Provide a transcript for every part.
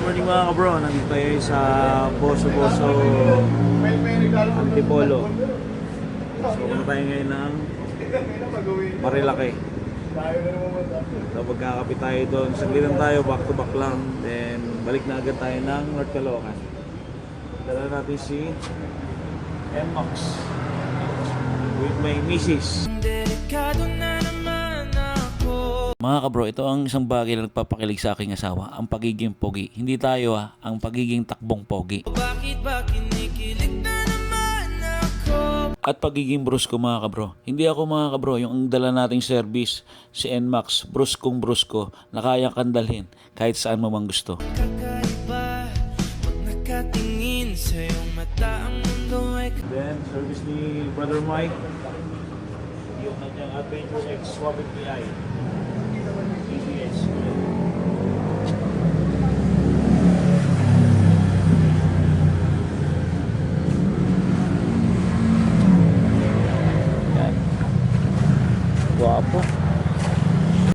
mga kabro, nandito tayo sa Boso Boso Antipolo. So, ano tayo ngayon ng Marilaki. So, pagkakapit tayo doon, saglit lang tayo, back to back lang. Then, balik na agad tayo ng North Caloocan. Dala natin si M-Max with my naman ako Mga kabro, ito ang isang bagay na nagpapakilig sa aking asawa, ang pagiging pogi. Hindi tayo ah, ang pagiging takbong pogi. Bakit ba kinikilig na naman ako At pagiging brusko mga kabro. Hindi ako mga kabro, yung ang dala nating service, si NMAX, bruskong brusko, na kayang kandalhin kahit saan mo mang gusto. Kakaiba Pag nakatingin sa iyong mata Ang mundo ay Then, service ni Brother Mike. Yung kanyang Adventure X Swabit PI.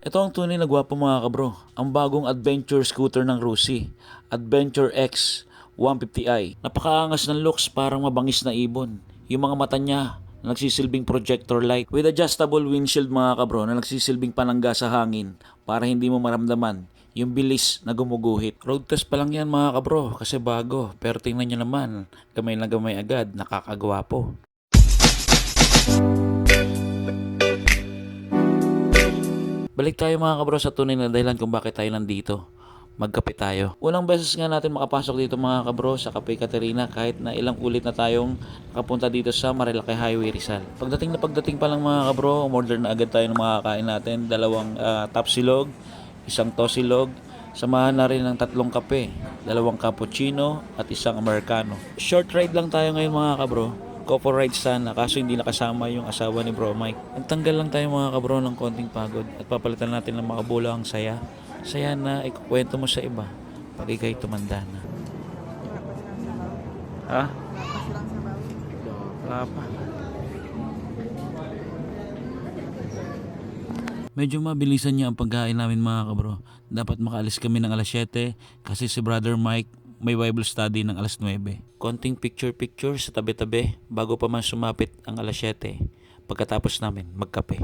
Ito ang tunay na gwapo mga kabro. Ang bagong adventure scooter ng Rusi. Adventure X 150i. Napakaangas ng looks parang mabangis na ibon. Yung mga mata niya nagsisilbing projector light with adjustable windshield mga kabro na nagsisilbing panangga sa hangin para hindi mo maramdaman yung bilis na gumuguhit. Road test pa lang yan mga kabro kasi bago. Pero tingnan nyo naman, gamay na gamay agad, nakakagwapo. Balik tayo mga kabro sa tunay na dahilan kung bakit tayo nandito. Magkape tayo. Unang beses nga natin makapasok dito mga kabro sa Cafe Caterina kahit na ilang ulit na tayong nakapunta dito sa Marilaki Highway Rizal. Pagdating na pagdating pa lang mga kabro, umorder na agad tayo ng mga kain natin. Dalawang uh, tapsilog, isang tosilog, samahan na rin ng tatlong kape, dalawang cappuccino at isang americano. Short ride lang tayo ngayon mga kabro. Couple ride sana kaso hindi nakasama yung asawa ni Bro Mike. Nagtanggal lang tayo mga kabro ng konting pagod at papalitan natin ng makabulang saya. Saya na ikukwento mo sa iba pag ikay tumanda na. Ha? Wala pa. Medyo mabilisan niya ang pagkain namin mga kabro. Dapat makaalis kami ng alas 7 kasi si Brother Mike may Bible study ng alas 9. Konting picture-picture sa tabi-tabi bago pa man sumapit ang alas 7 pagkatapos namin magkape.